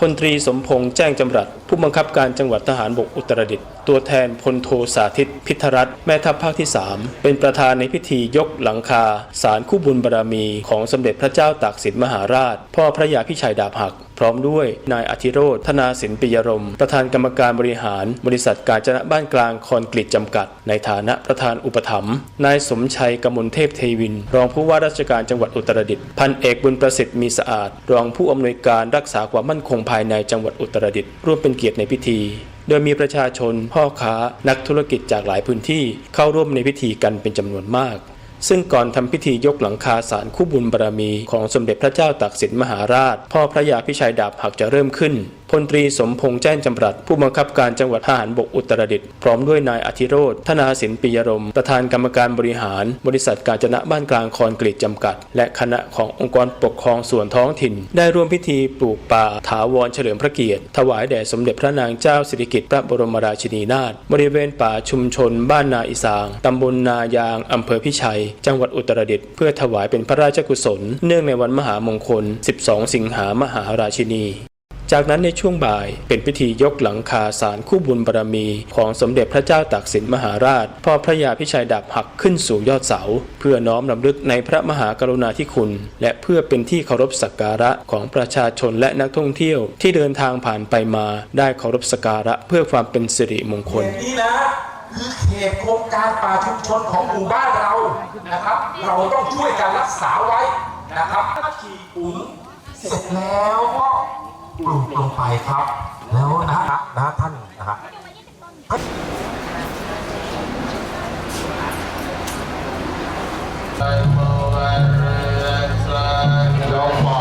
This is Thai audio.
พลตรีสมพงษ์แจ้งจำรัดผู้บังคับการจังหวัดทหารบกอุตรดิตถ์ตัวแทนพลโทสาธิต พิทรัตน์แม่ทัพภาคที่ 3 เป็นประธานในพิธียกหลังคาศาลคู่บุญบารมีของสมเด็จพระเจ้าตากสินมหาราช พ่อพระยาพิชัยดาบหัก พร้อมด้วยนายอธิโรธธนาสินปิยรม ประธานกรรมการบริหาร บริษัทการจนะบ้านกลางคอนกรีตจำกัด ในฐานะประธานอุปถัมภ์นายสมชัยกมลเทพเทวิน รองผู้ว่าราชการจังหวัดอุตรดิตถ์พันเอกบุญประสิทธิ์มีสะอาด รองผู้อำนวยการรักษาความมั่นคงภายในจังหวัดอุตรดิตถ์ร่วมเป็นเกียรติในพิธีโดยมีประชาชน พ่อค้า นักธุรกิจจากหลายพื้นที่เข้าร่วมในพิธีกันเป็นจำนวนมาก ซึ่งก่อนทำพิธียกหลังคาสารคู่บุญบารมีของสมเด็จพระเจ้าตากสินมหาราช พ่อพระยาพิชัยดาบหักจะเริ่มขึ้น พลตรีสมพงษ์แจ้งจำรัดผู้บังคับการจังหวัดทหารบกอุตรดิตถ์พร้อมด้วยนายอธิโรธธนาสินปิยรม ประธานกรรมการบริหาร บริษัทการจนะบ้านกลางคอนกรีตจำกัด และคณะขององค์กรปกครองส่วนท้องถิ่น ได้ร่วมพิธีปลูกป่าถาวรเฉลิมพระเกียรติ ถวายแด่สมเด็จพระนางเจ้าสิริกิติ์พระบรมราชินีนาถบริเวณป่าชุมชน บ้านนาอีสางตำบลนายางอำเภอพิชัย จังหวัดอุตรดิตถ์เพื่อถวายเป็นพระราชกุศล เนื่องในวันมหามงคล 12 สิงหามหาราชินี จากนั้นในช่วงบ่ายเป็นพิธียกหลังคาศาลคู่บุญบารมี ของสมเด็จพระเจ้าตากสินมหาราช พ่อพระยาพิชัยดาบหักขึ้นสู่ยอดเสา เพื่อน้อมรำลึกในพระมหากรุณาธิคุณ และเพื่อเป็นที่เคารพสักการะของประชาชนและนักท่องเที่ยว ที่เดินทางผ่านไปมาได้เคารพสักการะเพื่อความเป็นสิริมงคลนี้นะคือเขตโครงการป่าชุมชนของหมู่บ้านเรานะครับ เราต้องช่วยกันรักษาไว้นะครับถ้าขี่ปุ๋งเสร็จแล้วก็ ปลูกลงไปครับ แล้วนะนะนะท่านนะครับยกหมา